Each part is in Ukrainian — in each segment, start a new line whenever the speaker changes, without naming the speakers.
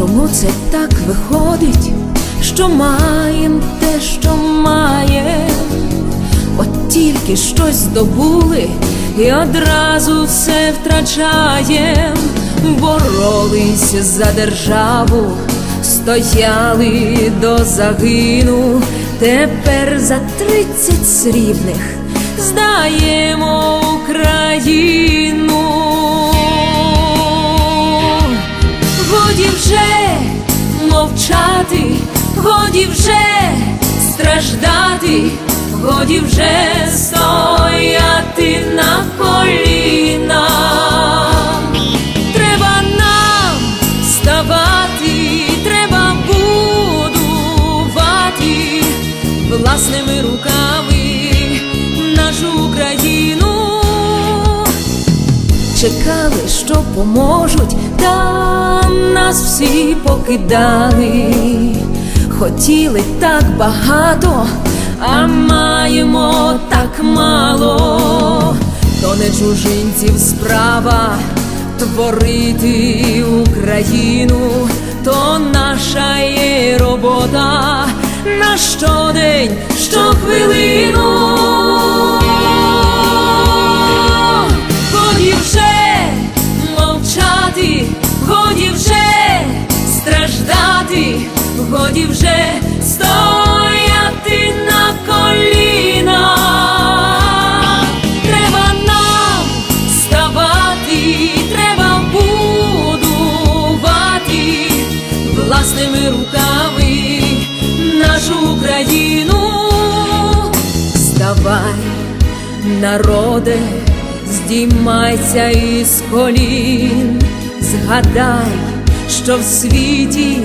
Чому це так виходить, що маєм те, що маєм? От тільки щось здобули і одразу все втрачаєм, боролись за державу, стояли до загину, тепер за тридцять срібних здаємо Україну. Годі вже мовчати, годі вже страждати, годі вже стояти на колінах. Треба нам вставати, треба будувати власними руками нашу Україну чекали, що поможуть, нас всі покидали. Хотіли так багато, а маємо так мало, то не чужинців справа творити Україну, то наша є робота на щодень, щохвилину. Годі вже стояти на колінах. Треба нам ставати, треба будувати власними руками нашу Україну. Вставай, народе, здіймайся із колін, згадай, що в світі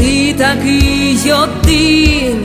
ти такий один,